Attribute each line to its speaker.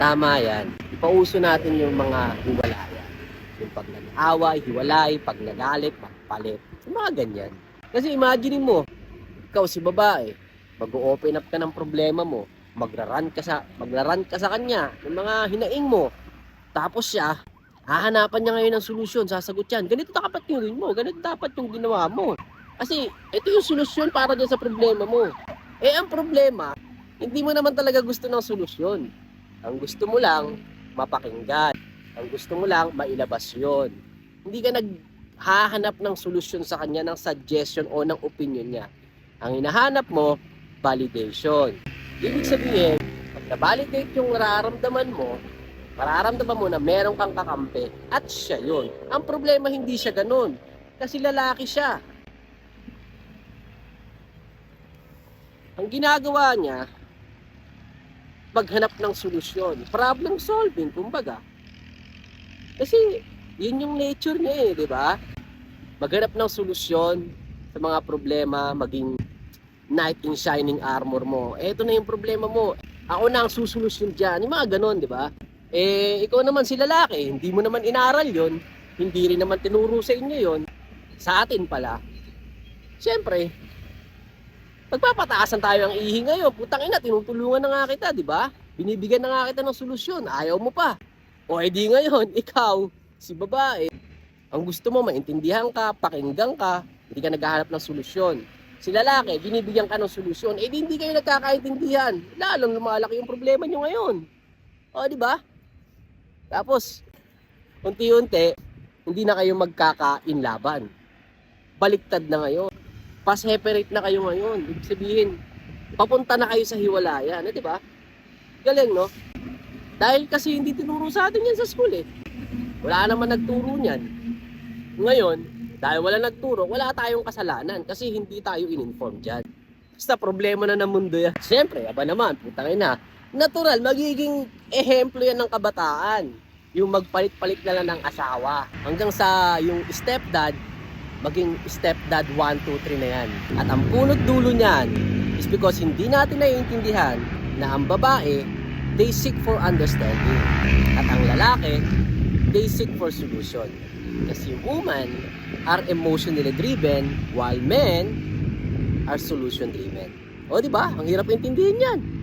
Speaker 1: Tama yan. Ipauso natin yung mga hiwalayan. Yung pag nag-away, hiwalay, pag nagalit, magpalit. Yung mga ganyan. Kasi imagine mo, ikaw si babae, mag-open up ka ng problema mo, magraran ka sa magraran ka sa kanya ng mga hinaing mo. Tapos siya, hahanapan niya ngayon ng solusyon, sasagot yan. Ganito dapat yung gawin mo, ganito dapat yung ginawa mo. Kasi ito yung solusyon para dyan sa problema mo. Eh ang problema, hindi mo naman talaga gusto ng solusyon. Ang gusto mo lang, mapakinggan. Ang gusto mo lang, mailabas yon. Hindi ka naghahanap ng solusyon sa kanya, ng suggestion o ng opinion niya. Ang hinahanap mo, validation. Ibig sabihin, pag na-validate yung nararamdaman mo, mararamdaman mo na meron kang kakampi at siya yun. Ang problema hindi siya ganun. Kasi lalaki siya. Ang ginagawa niya, maghanap ng solusyon. Problem solving, kumbaga. Kasi, yun yung nature niya eh, di ba? Maghanap ng solusyon sa mga problema, maging knight in shining armor mo. Eto na yung problema mo. Ako na ang susolusyon dyan. Yung mga ganon, di ba? Eh, ikaw naman si lalaki, hindi mo naman inaral yon hindi rin naman tinuro sa inyo yon sa atin pala. Siyempre, Pagpapataasan tayo ang ihi ngayon. Putang ina, tinutulungan na nga kita, di ba? Binibigyan na nga kita ng solusyon. Ayaw mo pa. O edi ngayon, ikaw, si babae, ang gusto mo, maintindihan ka, pakinggan ka, hindi ka naghahanap ng solusyon. Si lalaki, binibigyan ka ng solusyon, eh di hindi kayo nagkakaintindihan. Lalong lumalaki yung problema nyo ngayon. O, di ba? Tapos, unti-unti, hindi na kayo magkakainlaban. Baliktad na ngayon pa-separate na kayo ngayon. Ibig sabihin, papunta na kayo sa hiwalayan, eh, di ba? Galing, no? Dahil kasi hindi tinuro sa atin yan sa school, eh. Wala naman nagturo niyan. Ngayon, dahil wala nagturo, wala tayong kasalanan kasi hindi tayo in-inform dyan. Basta problema na ng mundo yan. Siyempre, aba naman, putang ina. Natural, magiging ehemplo yan ng kabataan. Yung magpalit-palit na lang ng asawa. Hanggang sa yung stepdad, maging stepdad 1, 2, 3 na yan. At ang punot dulo niyan is because hindi natin naiintindihan na ang babae, they seek for understanding. At ang lalaki, they seek for solution. Kasi women are emotionally driven while men are solution driven. O di ba? Ang hirap intindihin yan.